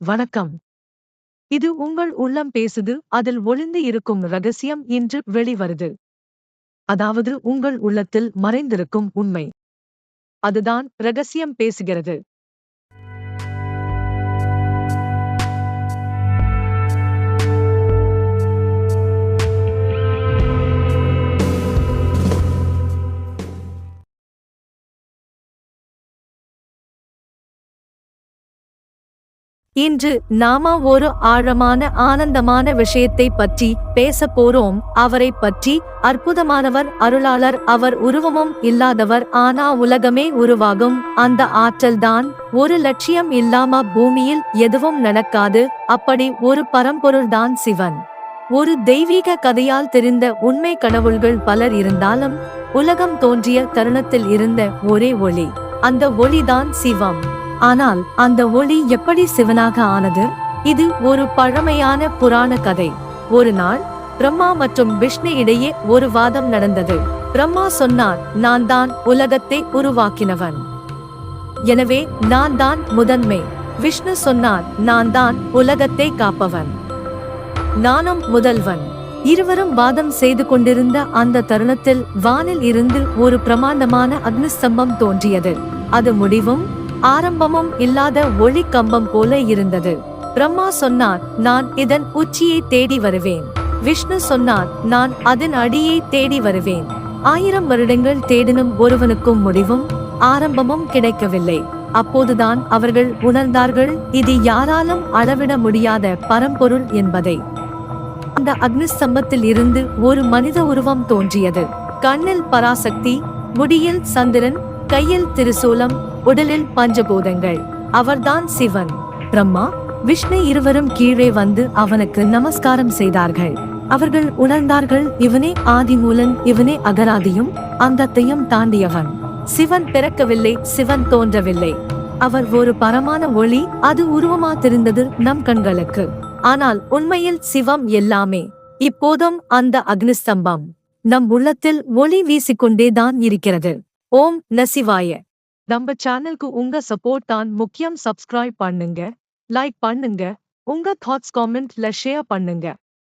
வணக்கம். இது உங்கள் உள்ளம் பேசுது அதில் ஒளிந்து இருக்கும் ரகசியம் இன்று வெளிவருது. அதாவது உங்கள் உள்ளத்தில் மறைந்திருக்கும் உண்மை. அதுதான் ரகசியம் பேசுகிறது. இன்று நாம ஒரு ஆழமான ஆனந்தமான விஷயத்தை பற்றி பேச போறோம். அவரை பற்றி அற்புதமானவர் அருளாளர் அவர் உருவமும் இல்லாதவர் ஆனா உலகமே உருவாகும். அந்த ஆற்றல்தான் ஒரு லட்சியம் இல்லாம பூமியில் எதுவும் நடக்காது. அப்படி ஒரு பரம்பொருள்தான் சிவன். ஒரு தெய்வீக கதையால் தெரிந்த உண்மை கடவுள்கள் பலர் இருந்தாலும் உலகம் தோன்றிய தருணத்தில் இருந்த ஒரே ஒளி. அந்த ஒளிதான் சிவம். ஆனால் அந்த ஒளி எப்படி சிவனாக ஆனது? இது ஒரு பழமையான புராண கதை. ஒரு நாள் பிரம்மா மற்றும் விஷ்ணு இடையே ஒரு வாதம் நடந்தது. பிரம்மா சொன்னார் நான் தான் உலகத்தை உருவாக்கினவன். எனவே நான் தான் முதன்மை. விஷ்ணு சொன்னார் நான் தான் உலகத்தை காப்பவன். நானும் முதல்வன். இருவரும் வாதம் செய்து கொண்டிருந்த அந்த தருணத்தில் வானில் இருந்து ஒரு பிரமாண்டமான அக்னிஸ்தம்பம் தோன்றியது. அது முடிவும் ஆரம்பமும் இல்லாத ஒளி கம்பம் போல இருந்தது. பிரம்மா சொன்னார் நான் இதன் உச்சியை தேடி வருவேன். விஷ்ணு சொன்னார் நான் அதன் அடியை தேடி வருவேன். ஆயிரம் வருடங்கள் தேடினும் ஒருவனுக்கும் முடிவும் ஆரம்பமும் கிடைக்கவில்லை. அப்போதுதான் அவர்கள் உணர்ந்தார்கள் இது யாராலும் அளவிட முடியாத பரம்பொருள் என்பதை. அந்த அக்னிஸ்தம்பத்தில் இருந்து ஒரு மனித உருவம் தோன்றியது. கண்ணில் பராசக்தி முடியில் சந்திரன் கையில் திருசூலம் உடலில் பஞ்சபூதங்கள். அவர்தான் சிவன். பிரம்மா விஷ்ணு இருவரும் கீழே வந்து அவனுக்கு நமஸ்காரம் செய்தார்கள். அவர்கள் உணர்ந்தார்கள் இவனே ஆதிமூலன் இவனே அகராதியும் அந்தத்தையும் தாண்டியவன். சிவன் பிறக்கவில்லை சிவன் தோன்றவில்லை. அவர் ஒரு பரமான ஒளி அது உருவமா தெரிந்தது நம் கண்களுக்கு. ஆனால் உண்மையில் சிவம் எல்லாமே. இப்போதும் அந்த அக்னிஸ்தம்பம். நம் உள்ளத்தில் ஒளி வீசிக்கொண்டேதான் இருக்கிறது. ஓம் நசிவாய. நம்ம சேனலுக்கு உங்க சப்போர்ட் தான் முக்கியம். சப்ஸ்கிரைப் பண்ணுங்க லைக் பண்ணுங்க உங்க தாட்ஸ் காமெண்ட்ல ஷேர் பண்ணுங்க.